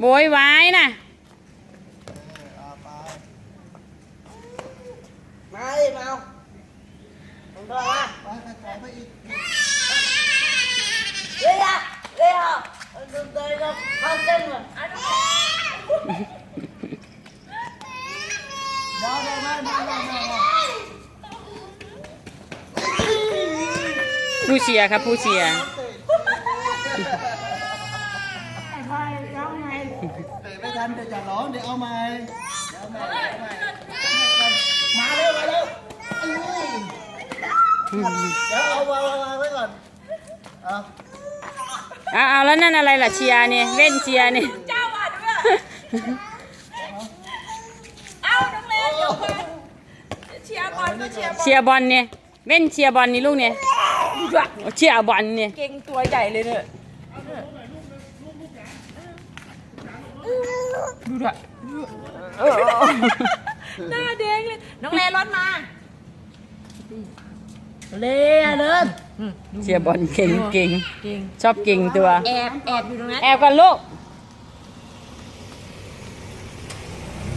โบยไว้น่ะเอาไปมาดิมาเอาผมโดนมาไปไปขอไปอีกเฮ้ยอะเฮ้ยอะเดินเดินเดินเข้าเส้นเลยอันนี้เดี๋ยวเดี๋ยวมามามามามาผู้เชียร์ครับผู้เชียร์ กันเดี๋ยวจะร้องเดี๋ยวเอาใหม่เดี๋ยวเอาใหม่เอาใหม่มาเร็วมาเร็วเอ้ยเดี๋ยวเอาวางวางวางไว้ก่อนเอาเอาเอาแล้วนั่นอะไรล่ะเชียร์เนี่ยเว้นเชียร์เนี่ย เจ้าอะด้วยเอาน้องเลนเดี๋ยวก่อนเชียร์บอลก็เชียร์บอลเชียร์บอลเนี่ยเว้นเชียร์บอลนี่ลูกเนี่ยเชียร์บอลเนี่ย เก่งตัวใหญ่เลยเนี่ย ดูด้วยหน้าแดงเลย น้องเลนรถมา เล่เดินเชียร์บอลเก่งเก่งเก่งชอบเก่งตัว แอบแอบอยู่ตรงนั้นแอบกันลูก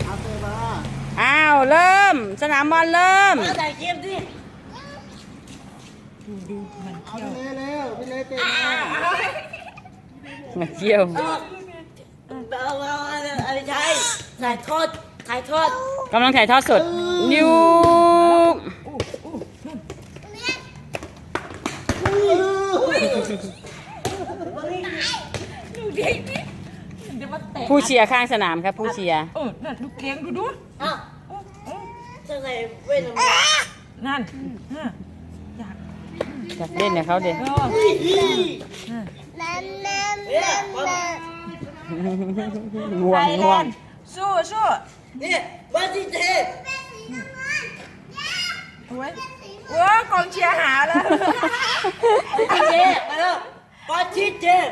เอาเตะมาอ้าวเริ่ม สนามบอลเริ่มมาใส่เกมดิเอาไปเลยเร็วไปเลยเตะมาเที่ยว เอาเอาเอาอะไรใช้ ถ่ายทอดถ่ายทอด กำลังถ่ายทอดสดนิวดูเด็กนี่เดี๋ยวมาเตะผู้เชียร์ข้างสนามครับ ผู้เชียร์เออนั่นดูเก่งดูดูอ้าวจะใส่เว้นทำไมนั่นเอออยากอยากเล่นกับเขาเด็เออเฮ้ยบอลง่วไทงยแลง่วงนด์ สู้สู้เนี่ยบอลที่เทโอ้ยโอ้ยกองเชียร์หาแล้วที่เทมาแล้วบอลที่เท